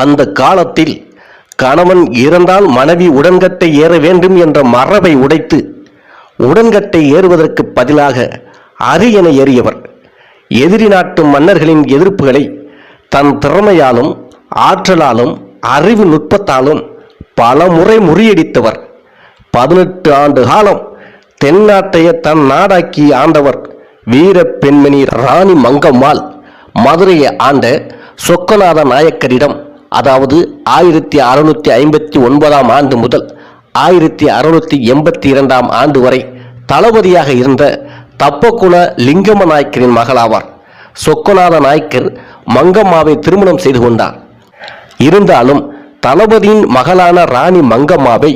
அந்த காலத்தில் கணவன் இறந்தால் மனைவி உடன்கட்டை ஏற வேண்டும் என்ற மரபை உடைத்து உடன்கட்டை ஏறுவதற்கு பதிலாக அரியணை ஏறியவர். எதிரி நாட்டு மன்னர்களின் எதிர்ப்புகளை தன் திறமையாலும் ஆற்றலாலும் அறிவு நுட்பத்தாலும் பல முறை முறியடித்தவர். பதினெட்டு ஆண்டு காலம் தென்னாட்டைய தன் நாடாக்கி ஆண்டவர் வீர பெண்மணி ராணி மங்கம்மாள் மதுரையை ஆண்ட சொக்கநாத நாயக்கரிடம் அதாவது ஆயிரத்தி அறுநூத்தி ஐம்பத்தி ஒன்பதாம் ஆண்டு முதல் ஆயிரத்தி அறுநூத்தி எண்பத்தி இரண்டாம் ஆண்டு வரை தளபதியாக இருந்த தப்பகுல லிங்கம நாயக்கரின் மகளாவார். சொக்கநாத நாயக்கர் மங்கம்மாவை திருமணம் செய்து கொண்டார். இருந்தாலும் தளபதியின் மகளான ராணி மங்கம்மாவை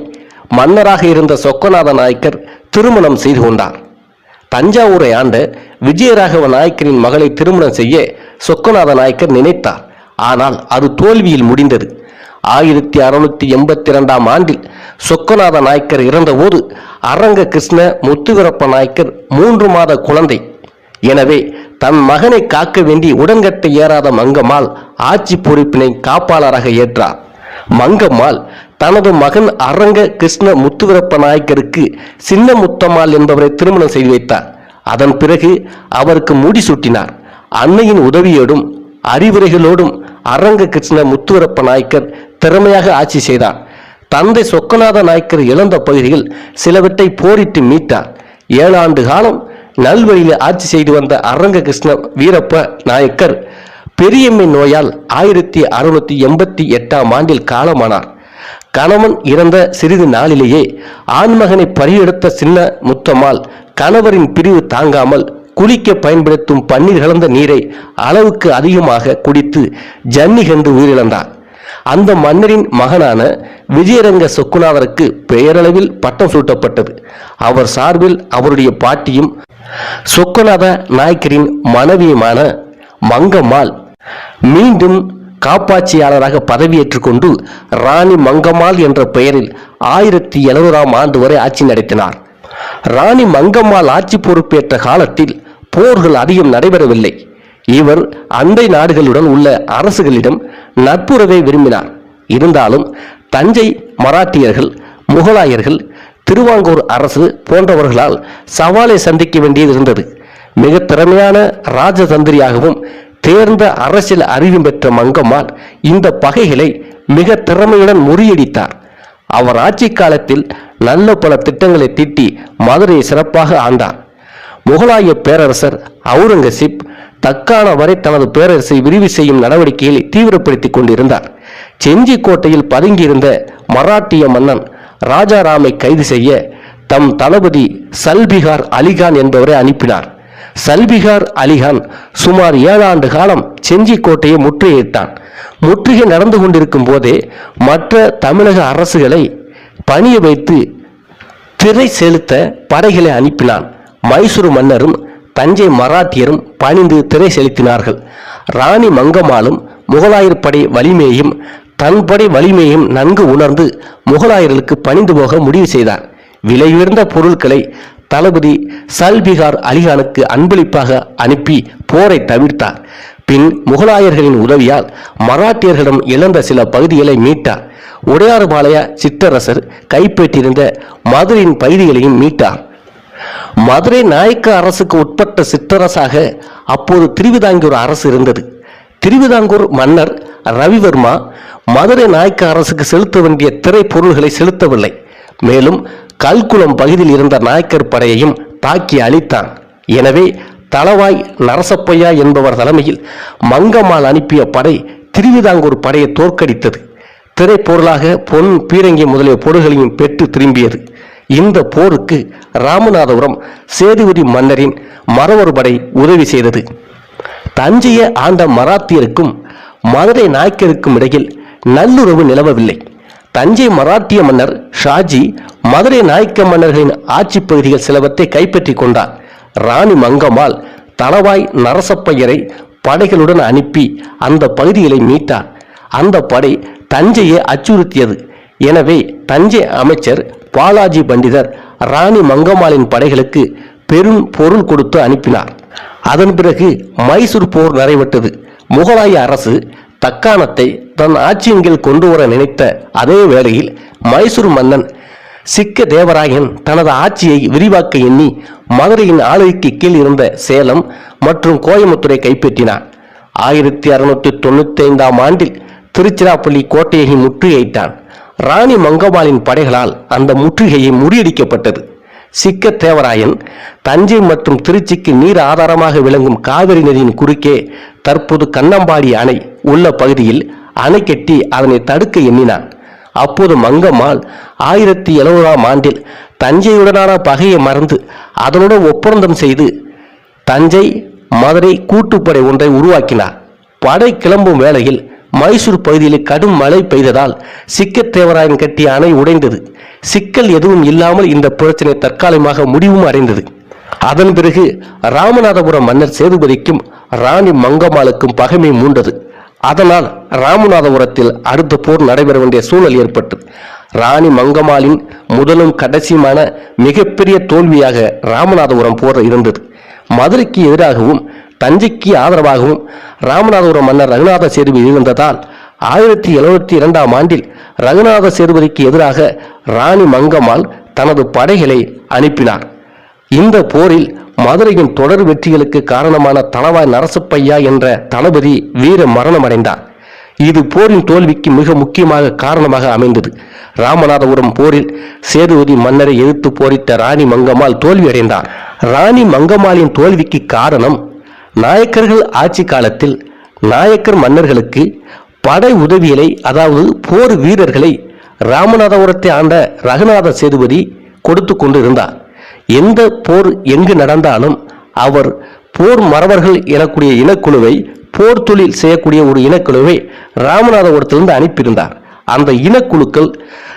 மன்னராக இருந்த சொக்கநாத நாயக்கர் திருமணம் செய்து கொண்டார். தஞ்சாவூரை ஆண்ட விஜயராகவ நாயக்கரின் மகளை திருமணம் செய்ய சொக்கநாத நாயக்கர் நினைத்தார். ஆனால் அது தோல்வியில் முடிந்தது. ஆயிரத்தி அறுநூத்தி எண்பத்தி இரண்டாம் ஆண்டில் சொக்கநாத நாயக்கர் இறந்தபோது அரங்க கிருஷ்ண முத்துவீரப்ப நாயக்கர் மூன்று மாத குழந்தை. எனவே தன் மகனை காக்க வேண்டி உடன்கட்டை ஏறாத மங்கம்மாள் ஆட்சி பொறுப்பினை காப்பாளராக ஏற்றார். மங்கம்மாள் தனது மகன் அரங்க கிருஷ்ண முத்துவீரப்ப நாயக்கருக்கு சின்ன முத்தம்மாள் என்பவரை திருமணம் செய்து வைத்தார். அதன் பிறகு அவருக்கு முடி சூட்டினார். அன்னையின் உதவியோடும் அறிவுரைகளோடும் அரங்க கிருஷ்ண முத்துவரப்ப நாயக்கர் திறமையாக ஆட்சி செய்தார். தந்தை சொக்கநாத நாயக்கர் இழந்த பகுதியில் சிலவற்றை போரிட்டு மீட்டார். ஏழாண்டு காலம் நல்வழியில் ஆட்சி செய்து வந்த அரங்க கிருஷ்ண வீரப்ப நாயக்கர் பெரியம்மை நோயால் ஆயிரத்தி அறுநூத்தி எண்பத்தி எட்டாம் ஆண்டில் காலமானார். கணவன் இறந்த சிறிது நாளிலேயே ஆண்மகனை பறியெடுத்த சின்ன முத்தம்மாள் கணவரின் பிரிவு தாங்காமல் குளிக்க பயன்படுத்தும் பன்னீர் கலந்த நீரை அளவுக்கு அதிகமாக குடித்து ஜன்னி கண்டு உயிரிழந்தார். அந்த மன்னரின் மகனான விஜயரங்க சொக்குநாதருக்கு பெயரளவில் பட்டம் சூட்டப்பட்டது. அவர் சார்பில் அவருடைய பாட்டியும் சொக்குநாத நாயக்கரின் மனைவியுமான மங்கம்மாள் மீண்டும் காப்பாட்சியாளராக பதவியேற்றுக் கொண்டு ராணி மங்கம்மாள் என்ற பெயரில் ஆயிரத்தி எழுநூறாம் ஆண்டு வரை ஆட்சி நடத்தினார். ராணி மங்கம்மாள் ஆட்சி பொறுப்பேற்ற காலத்தில் போர்கள் அதிகம் நடைபெறவில்லை. இவர் அண்டை நாடுகளுடன் உள்ள அரசுகளிடம் நட்புறவை விரும்பினார். இருந்தாலும் தஞ்சை மராட்டியர்கள் முகலாயர்கள் திருவாங்கூர் அரசு போன்றவர்களால் சவாலை சந்திக்க வேண்டியது இருந்தது மிக திறமையான ராஜதந்திரியாகவும் தேர்ந்த அரசியல் அறிவும் பெற்ற மங்கம்மாள் இந்த பகைகளை மிக திறமையுடன் முறியடித்தார். அவர் ஆட்சி காலத்தில் நல்ல பல திட்டங்களை தீட்டி மதுரையை சிறப்பாக ஆண்டார். முகலாய பேரரசர் அவுரங்கசீப் தக்கான வரை தனது பேரரசை விரிவு செய்யும் நடவடிக்கைகளை தீவிரப்படுத்திக் கொண்டிருந்தார். செஞ்சி கோட்டையில் பதுங்கியிருந்த மராட்டிய மன்னன் ராஜாராமை கைது செய்ய தம் தளபதி சல்பிகார் அலிகான் என்பவரை அனுப்பினார். சல்பிகார் அலிகான் சுமார் ஏழாண்டு காலம் செஞ்சி கோட்டையை முற்றுகையிட்டான். முற்றுகை நடந்து கொண்டிருக்கும் போதே மற்ற தமிழக அரசுகளை பணிய வைத்து திரை செலுத்த படைகளை அனுப்பினான். மைசூர் மன்னரும் தஞ்சை மராத்தியரும் பணிந்து திரை செலுத்தினார்கள். ராணி மங்கம்மாளும் முகலாயர் படை வலிமையையும் தன் படை வலிமையையும் நன்கு உணர்ந்து முகலாயர்களுக்கு பணிந்து போக முடிவு செய்தார். விலையுயர்ந்த பொருட்களை தளபதி சல்பிகார் அலிகானுக்கு அன்பளிப்பாக அனுப்பி போரை தவிர்த்தார். பின் முகலாயர்களின் உதவியால் மராட்டியர்களிடம் இழந்த சில பகுதிகளை மீட்டார். உடையாறுபாளைய சிற்றரசர் கைப்பற்றியிருந்த மதுரையின் பகுதிகளையும் மீட்டார். மதுரை நாயக்க அரசுக்கு உட்பட்ட சிற்றரசாக அப்போது திருவிதாங்கூர் அரசு இருந்தது. திருவிதாங்கூர் மன்னர் ரவிவர்மா மதுரை நாயக்க அரசுக்கு செலுத்த வேண்டிய திரை பொருள்களை செலுத்தவில்லை. மேலும் கல்குளம் பகுதியில் இருந்த நாயக்கர் படையையும் தாக்கி அழித்தான். எனவே தளவாய் நரசப்பையா என்பவர் தலைமையில் மங்கம்மாள் அனுப்பிய படை திருவிதாங்கூர் படையை தோற்கடித்தது. திரைப்பொருளாக பொன் பீரங்கி முதலிய பொருள்களையும் பெற்று திரும்பியது. இந்த போருக்கு ராமநாதபுரம் சேதுபதி மன்னரின் மறவர் படை உதவி செய்தது. தஞ்சையை ஆண்ட மராத்தியருக்கும் மதுரை நாயக்கருக்கும் இடையில் நல்லுறவு நிலவவில்லை. தஞ்சை மராட்டிய மன்னர் ஷாஜி மதுரை நாயக்க மன்னர்களின் ஆட்சி பகுதிகள் சிலவற்றை கைப்பற்றி கொண்டார். ராணி மங்கம்மாள் தளவாய் நரசப்பையரை படைகளுடன் அனுப்பி அந்த பகுதிகளை மீட்டார். அந்த படை தஞ்சையை அச்சுறுத்தியது. எனவே தஞ்சை அமைச்சர் பாலாஜி பண்டிதர் ராணி மங்கம்மாளின் படைகளுக்கு பெரும் பொருள் கொடுத்து அனுப்பினார். அதன் பிறகு மைசூர் போர் நிறைவேற்றது முகலாய அரசு தக்காணத்தை தன் ஆட்சியின் கீழ் கொண்டு வர நினைத்த அதே வேளையில் மைசூர் மன்னன் சிக்க தேவராயன் தனது ஆட்சியை விரிவாக்க எண்ணி மதுரையின் ஆளுகைக்கு கீழ் இருந்த சேலம் மற்றும் கோயம்புத்தூரை கைப்பற்றினார். ஆயிரத்தி அறுநூற்றி தொண்ணூத்தி ஐந்தாம் ஆண்டில் திருச்சிராப்பள்ளி கோட்டையை முற்றுகையிட்டான். ராணி மங்கம்மாளின் படைகளால் அந்த முற்றுகையை முறியடிக்கப்பட்டது. சிக்க தேவராயன் தஞ்சை மற்றும் திருச்சிக்கு நீர் ஆதாரமாக விளங்கும் காவிரி நதியின் குறுக்கே தற்போது கண்ணம்பாடி அணை உள்ள பகுதியில் அணை கட்டி அதனை தடுக்க எண்ணினான். அப்போது மங்கம்மாள் ஆயிரத்தி எழுபதாம் ஆண்டில் தஞ்சையுடனான பகையை மறந்து அதனுடன் ஒப்பந்தம் செய்து தஞ்சை மதுரை கூட்டுப்படை ஒன்றை உருவாக்கினார். படை கிளம்பும் வேளையில் மைசூர் பகுதியில் கடும் மழை பெய்ததால் சிக்கத்தேவராயன் கட்டிய அணை உடைந்தது. சிக்கல் எதுவும் இல்லாமல் இந்த பிரச்சனை தற்காலிகமாக முடிவும் அடைந்தது. அதன் பிறகு ராமநாதபுரம் மன்னர் சேதுபதிக்கும் ராணி மங்கம்மாளுக்கும் பகைமை மூண்டது. அதனால் ராமநாதபுரத்தில் அடுத்த போர் நடைபெற வேண்டிய சூழல் ஏற்பட்டது. ராணி மங்கம்மாளின் முதலும் கடைசியுமான மிகப்பெரிய தோல்வியாக ராமநாதபுரம் போர் இருந்தது. மதுரைக்கு எதிராகவும் தஞ்சைக்கு ஆதரவாகவும் ராமநாதபுரம் மன்னர் ரகுநாத சேதுபதி இருந்ததால் ஆயிரத்தி எழுபத்தி இரண்டாம் ஆண்டில் ரகுநாத சேதுபதிக்கு எதிராக ராணி மங்கம்மாள் தனது படைகளை அனுப்பினார். இந்த போரில் மதுரையின் தொடர் வெற்றிகளுக்கு காரணமான தளவாய் நரசப்பையா என்ற தளபதி வீர மரணமடைந்தார். இது போரின் தோல்விக்கு மிக முக்கியமாக காரணமாக அமைந்தது. ராமநாதபுரம் போரில் சேதுபதி மன்னரை எதிர்த்து போரிட்ட ராணி மங்கம்மாள் தோல்வியடைந்தார். ராணி மங்கம்மாளின் தோல்விக்கு காரணம் நாயக்கர்கள் ஆட்சி காலத்தில் நாயக்கர் மன்னர்களுக்கு படை உதவிகளை அதாவது போர் வீரர்களை ராமநாதபுரத்தை ஆண்ட ரகுநாத சேதுபதி கொடுத்து கொண்டு இருந்தார் எந்த போர் எங்கு நடந்தாலும் அவர் போர் மறவர்கள் எனக்கூடிய இனக்குழுவை போர் தொழில் செய்யக்கூடிய ஒரு இனக்குழுவை ராமநாதபுரத்திலிருந்து அனுப்பியிருந்தார். அந்த இனக்குழுக்கள்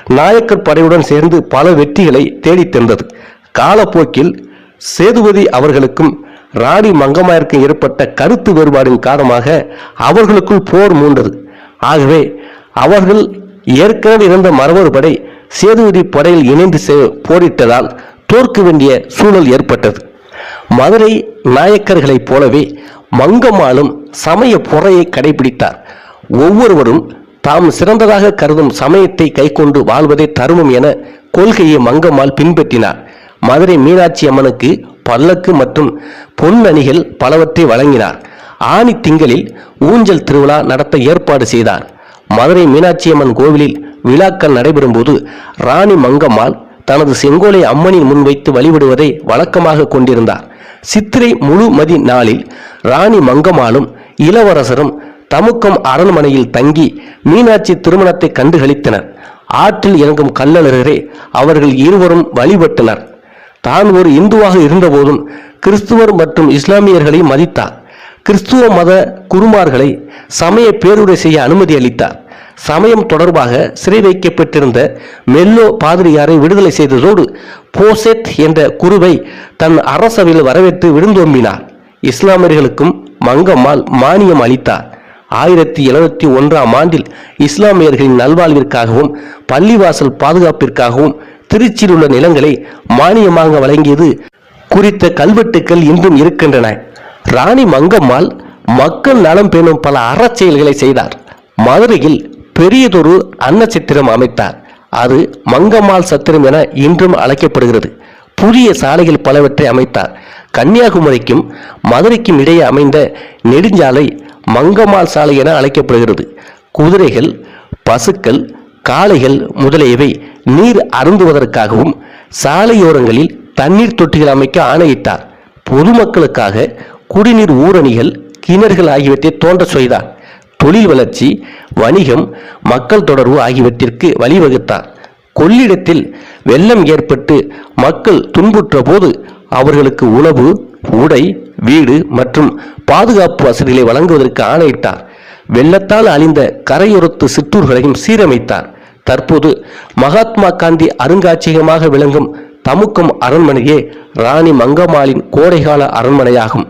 நாயக்கர் படையுடன் சேர்ந்து பல வெற்றிகளை தேடித் தந்தது. காலப்போக்கில் சேதுபதி அவர்களுக்கும் ராணி மங்கம்மாருக்கும் ஏற்பட்ட கருத்து வேறுபாடின் காரணமாக அவர்களுக்குள் போர் மூண்டது. ஆகவே அவர்கள் ஏற்கனவே இருந்த மரவர் படை சேதுபதி படையில் இணைந்து செ- போரிட்டதால் தோற்க வேண்டிய சூழல் ஏற்பட்டது. மதுரை நாயக்கர்களைப் போலவே மங்கம்மாளும் சமய பொறையை கடைபிடித்தார். ஒவ்வொருவரும் தாம் சிறந்ததாக கருதும் சமயத்தை கைக்கொண்டு வாழ்வதே தருமம் என கொள்கையை மங்கம்மாள் பின்பற்றினார். மதுரை மீனாட்சி அம்மனுக்கு பல்லக்கு மற்றும் பொன்னணிகள் பலவற்றை வழங்கினார். ஆனி திங்களில் ஊஞ்சல் திருவிழா நடத்த ஏற்பாடு செய்தார். மதுரை மீனாட்சி அம்மன் கோவிலில் விழாக்கள் நடைபெறும்போது ராணி மங்கம்மாள் தனது செங்கோலை அம்மனின் முன்வைத்து வழிபடுவதை வழக்கமாக கொண்டிருந்தார். சித்திரை முழு மதி நாளில் ராணி மங்கம்மாளும் இளவரசரும் தமுக்கம் அரண்மனையில் தங்கி மீனாட்சி திருமணத்தை கண்டுகளித்தனர் ஆற்றில் இறங்கும் கள்ளழகரே அவர்கள் இருவரும் வழிபட்டனர். தான் ஒரு இந்துவாக இருந்தபோதும் கிறிஸ்துவர் மற்றும் இஸ்லாமியர்களை மதித்தார். கிறிஸ்துவ மத குருமார்களை சமய பேருரை செய்ய அனுமதி அளித்தார். சமயம் தொடர்பாக சிறை வைக்கப்பட்டிருந்த மெல்லோ பாதிரியாரை விடுதலை செய்ததோடு போசெத் என்ற குருவை தன் அரசவையில் வரவேற்று விருந்தோம்பினார் இஸ்லாமியர்களுக்கும் மங்கம்மாள் மானியம் அளித்தார். ஆயிரத்தி எழுபத்தி ஒன்றாம் ஆண்டில் இஸ்லாமியர்களின் நல்வாழ்விற்காகவும் பள்ளிவாசல் பாதுகாப்பிற்காகவும் திருச்சியில் உள்ள நிலங்களை மானியமாக வழங்கியது குறித்த கல்வெட்டுக்கள் இன்றும் இருக்கின்றன. ராணி மங்கம்மாள் மக்கள் நலம் பேணும் பல அறச்செயல்களை செய்தார். மதுரையில் பெரியதொரு அன்னச்சித்திரம் அமைத்தார். அது மங்கம்மாள் சத்திரம் என இன்றும் அழைக்கப்படுகிறது. புதிய சாலைகள் பலவற்றை அமைத்தார். கன்னியாகுமரிக்கும் மதுரைக்கும் இடையே அமைந்த நெடுஞ்சாலை மங்கம்மாள் சாலை என அழைக்கப்படுகிறது. குதிரைகள் பசுக்கள் காளைகள் முதலியவை நீர் அருந்துவதற்காகவும் சாலையோரங்களில் தண்ணீர் தொட்டிகள் அமைக்க ஆணையிட்டார். பொதுமக்களுக்காக குடிநீர் ஊரணிகள் கிணறுகள் ஆகியவற்றை தோன்ற செய்தார் தொழில் வளர்ச்சி வணிகம் மக்கள் தொடர்பு ஆகியவற்றிற்கு வழிவகுத்தார். கொள்ளிடத்தில் வெள்ளம் ஏற்பட்டு மக்கள் துன்புற்ற போது அவர்களுக்கு உணவு உடை வீடு மற்றும் பாதுகாப்பு வசதிகளை வழங்குவதற்கு ஆணையிட்டார். வெள்ளத்தால் அழிந்த கரையோரத்து சிற்றூர்களையும் சீரமைத்தார். தற்போது மகாத்மா காந்தி அருங்காட்சியகமாக விளங்கும் தமுக்கம் அரண்மனையே ராணி மங்கம்மாளின் கோடைகால அரண்மனையாகும்.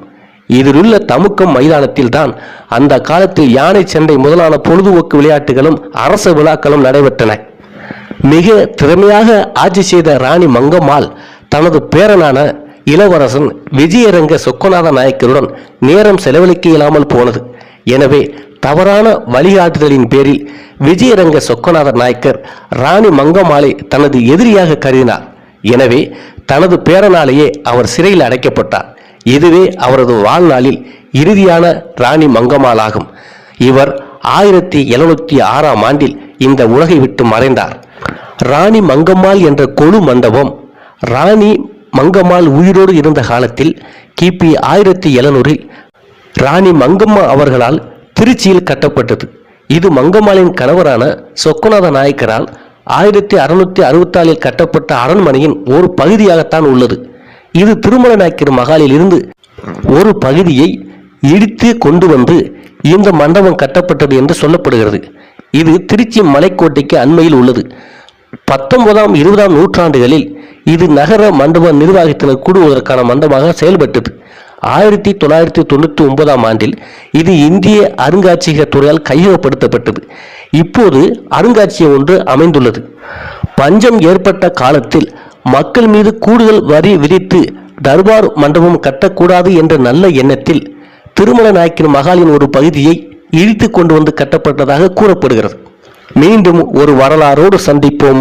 இதிலுள்ள தமுக்கம் மைதானத்தில்தான் அந்த காலத்தில் யானை சண்டை முதலான பொழுதுபோக்கு விளையாட்டுகளும் அரச விழாக்களும் நடைபெற்றன. மிக திறமையாக ஆட்சி செய்த ராணி மங்கம்மாள் தனது பேரனான இளவரசன் விஜயரங்க சொக்கநாத நாயக்கருடன் நேரம் செலவழிக்க இயலாமல் போனது. எனவே தவறான வழிகாட்டுதலின் பேரில் விஜயரங்க சொக்கநாத நாயக்கர் ராணி மங்கம்மாளை தனது எதிரியாக கருதினார். எனவே தனது பேரனாலேயே அவர் சிறையில் அடைக்கப்பட்டார். இதுவே அவரது வாழ்நாளில் இறுதியான ராணி மங்கம்மாளாகும். இவர் ஆயிரத்தி எழுநூத்தி ஆறாம் ஆண்டில் இந்த உலகை விட்டு மறைந்தார். ராணி மங்கம்மாள் என்ற கொழு மண்டபம் ராணி மங்கம்மாள் உயிரோடு இருந்த காலத்தில் கிபி ஆயிரத்தி எழுநூறில் ராணி மங்கம்மா அவர்களால் திருச்சியில் கட்டப்பட்டது. இது மங்கம்மாளின் கணவரான சொக்கநாத நாயக்கரால் ஆயிரத்தி அறுநூத்தி அறுபத்தாலில் கட்டப்பட்ட அரண்மனையின் ஒரு பகுதியாகத்தான் உள்ளது. இது திருமல நாயக்கர் மகாலில் இருந்து ஒரு பகுதியை இடித்து கொண்டு வந்து இந்த மண்டபம் கட்டப்பட்டது என்று சொல்லப்படுகிறது. இது திருச்சி மலைக்கோட்டைக்கு அண்மையில் உள்ளது. பத்தொன்பதாம் இருபதாம் நூற்றாண்டுகளில் இது நகர மண்டப நிர்வாகத்தினர் கூடுவதற்கான மண்டபமாக செயல்பட்டது. ஆயிரத்தி தொள்ளாயிரத்தி தொண்ணூற்றி ஒன்பதாம் ஆண்டில் இது இந்திய அருங்காட்சியக துறையால் கையகப்படுத்தப்பட்டது. இப்போது அருங்காட்சியகம் ஒன்று அமைந்துள்ளது. பஞ்சம் ஏற்பட்ட காலத்தில் மக்கள் மீது கூடுதல் வரி விதித்து தர்பார் மண்டபம் கட்டக்கூடாது என்ற நல்ல எண்ணத்தில் திருமல நாயக்கின் மகாலின் ஒரு பகுதியை இடித்து கொண்டு வந்து கட்டப்பட்டதாக கூறப்படுகிறது. மீண்டும் ஒரு வரலாறோடு சந்திப்போம்.